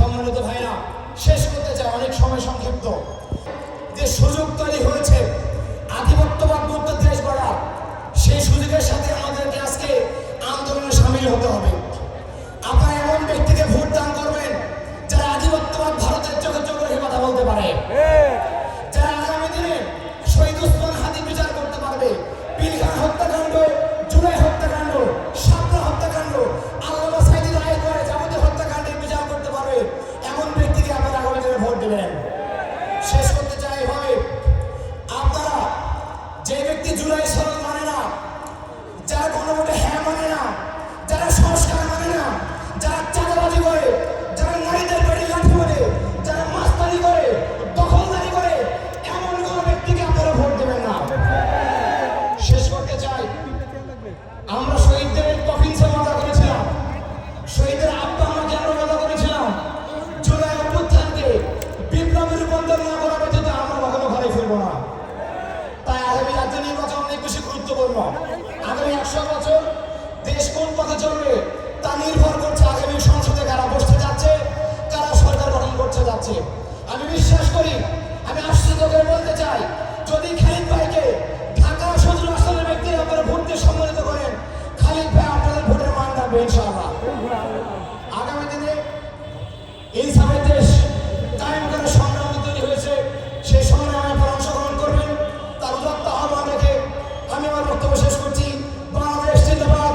সম্মানিত ভাইরা, শেষ করতে চাই, অনেক সময় সংক্ষিপ্ত। যে সুযোগ তৈরি হয়েছে, আধিপত্যবাদ মুক্ত দেশ গড়ার, সেই সুযোগের সাথে আমাদেরকে আজকে আন্দোলনে সামিল হতে হবে। আপনারা এমন ব্যক্তিকে ভোট দান করবেন যারা আধিপত্যবাদ ভারতের চোখে চোখে কথা বলতে পারে। ব্যক্তি জুলাই সনদ মানে না। যারা গণভোটে হ্যাঁ মানে না, যারা সংস্কার মানে না, যারা চাঁদাবাজি করে, যারা নারীদের বাড়ি লাঠি মারে, যারা মাস্তানি করে, দখলদারি করে, এমন কোন ব্যক্তিকে আপনারা ভোট দেবেন না। শেষ করতে চাই, আমরা আগামী একশো বছর দেশ আমি বিশ্বাস করি, আমি আশ্চর্য বলতে চাই, যদি খালিদ ভাইকে ঢাকা সদর আসনের ব্যক্তি আপনারা ভোট সম্মানিত করেন, খালিদ ভাই আপনাদের ভোটের মান রাখবে ইনশাআল্লাহ। আগামী দিনে এই the.